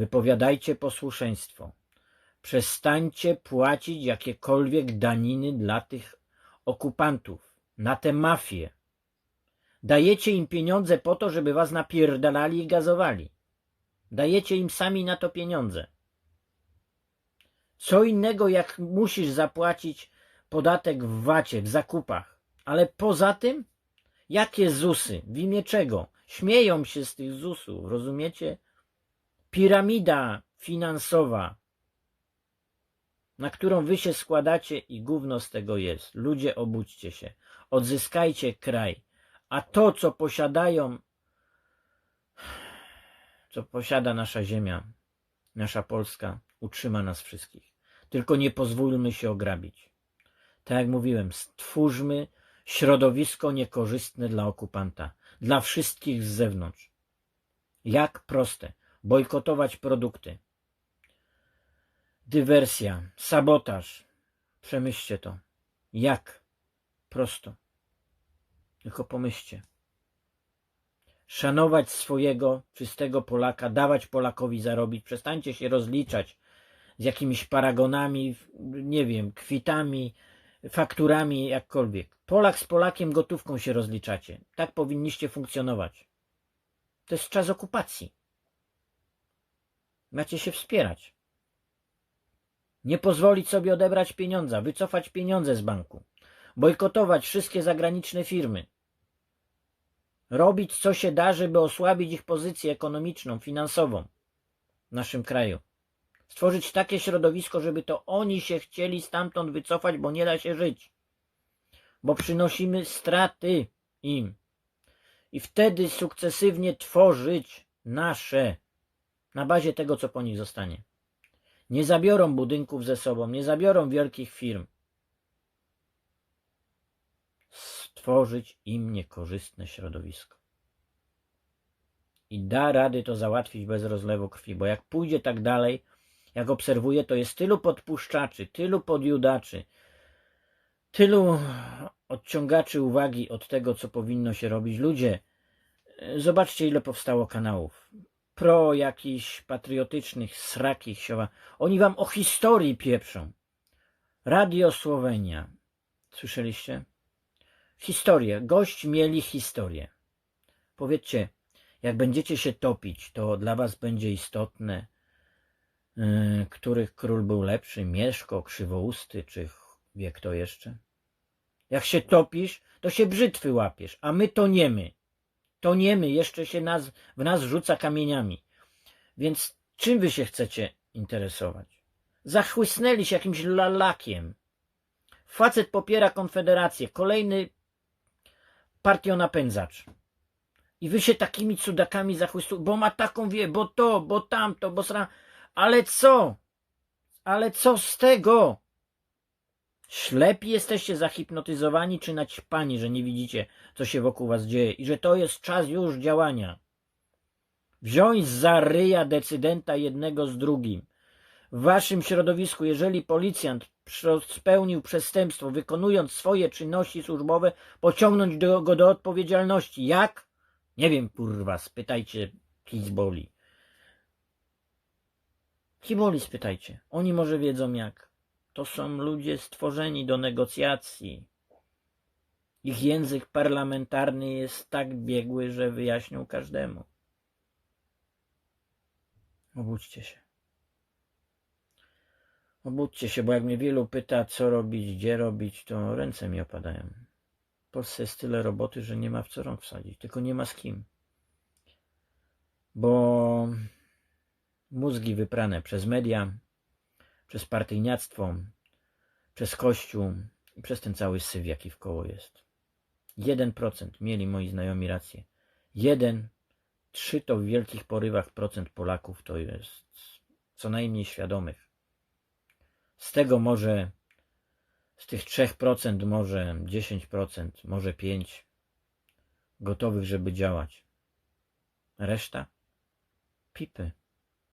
Wypowiadajcie posłuszeństwo. Przestańcie płacić jakiekolwiek daniny dla tych okupantów, na te mafie. Dajecie im pieniądze po to, żeby was napierdalali i gazowali. Dajecie im sami na to pieniądze. Co innego, jak musisz zapłacić podatek w wacie, w zakupach. Ale poza tym, jakie ZUSy? W imię czego? Śmieją się z tych ZUSów, rozumiecie? Piramida finansowa, na którą wy się składacie i gówno z tego jest. Ludzie, obudźcie się. Odzyskajcie kraj. A to, co posiadają, co posiada nasza ziemia, nasza Polska, utrzyma nas wszystkich. Tylko nie pozwólmy się ograbić. Tak jak mówiłem, stwórzmy środowisko niekorzystne dla okupanta, dla wszystkich z zewnątrz. Jak proste. Bojkotować produkty. Dywersja, sabotaż. Przemyślcie to. Jak? Prosto. Tylko pomyślcie. Szanować swojego czystego Polaka, dawać Polakowi zarobić. Przestańcie się rozliczać z jakimiś paragonami, nie wiem, kwitami, fakturami, jakkolwiek. Polak z Polakiem gotówką się rozliczacie. Tak powinniście funkcjonować. To jest czas okupacji. Macie się wspierać. Nie pozwolić sobie odebrać pieniądza, wycofać pieniądze z banku, bojkotować wszystkie zagraniczne firmy, robić co się da, żeby osłabić ich pozycję ekonomiczną, finansową w naszym kraju. Stworzyć takie środowisko, żeby to oni się chcieli stamtąd wycofać, bo nie da się żyć. Bo przynosimy straty im. I wtedy sukcesywnie tworzyć nasze na bazie tego, co po nich zostanie. Nie zabiorą budynków ze sobą, nie zabiorą wielkich firm. Stworzyć im niekorzystne środowisko. I da rady to załatwić bez rozlewu krwi, bo jak pójdzie tak dalej, jak obserwuję, to jest tylu podpuszczaczy, tylu podjudaczy, tylu odciągaczy uwagi od tego, co powinno się robić. Ludzie, zobaczcie, ile powstało kanałów pro jakichś patriotycznych, srakich sioła. Oni wam o historii pieprzą. Radio Słowenia. Słyszeliście? Historię. Gość mieli historię. Powiedzcie, jak będziecie się topić, to dla was będzie istotne, yy, których król był lepszy, Mieszko, Krzywousty, czy wie kto jeszcze? Jak się topisz, to się brzytwy łapiesz, a my toniemy toniemy, jeszcze się nas, w nas rzuca kamieniami. Więc czym wy się chcecie interesować? Zachłysnęli się jakimś lalakiem. Facet popiera Konfederację, kolejny partionapędzacz. I wy się takimi cudakami zachłysnęli, bo ma taką wie, bo to, bo tamto, bo sra... Ale co? Ale co z tego? Ślepi jesteście zahipnotyzowani czy naćpani, że nie widzicie, co się wokół was dzieje i że to jest czas już działania. Wziąć za ryja decydenta jednego z drugim. W waszym środowisku, jeżeli policjant spełnił przestępstwo, wykonując swoje czynności służbowe, pociągnąć do, go do odpowiedzialności. Jak? Nie wiem, kurwa, spytajcie Kizboli. Kiboli spytajcie. Oni może wiedzą jak. To są ludzie stworzeni do negocjacji. Ich język parlamentarny jest tak biegły, że wyjaśnią każdemu. Obudźcie się. Obudźcie się, bo jak mnie wielu pyta, co robić, gdzie robić, to ręce mi opadają. W Polsce jest tyle roboty, że nie ma w co rąk wsadzić, tylko nie ma z kim. Bo mózgi wyprane przez media, przez partyjniactwo, przez Kościół i przez ten cały syf, jaki w koło jest. Jeden procent mieli moi znajomi rację. Jeden, trzy to w wielkich porywach procent Polaków to jest co najmniej świadomych. Z tego może, z tych trzech procent może dziesięć procent, może pięć gotowych, żeby działać. Reszta? Pipy.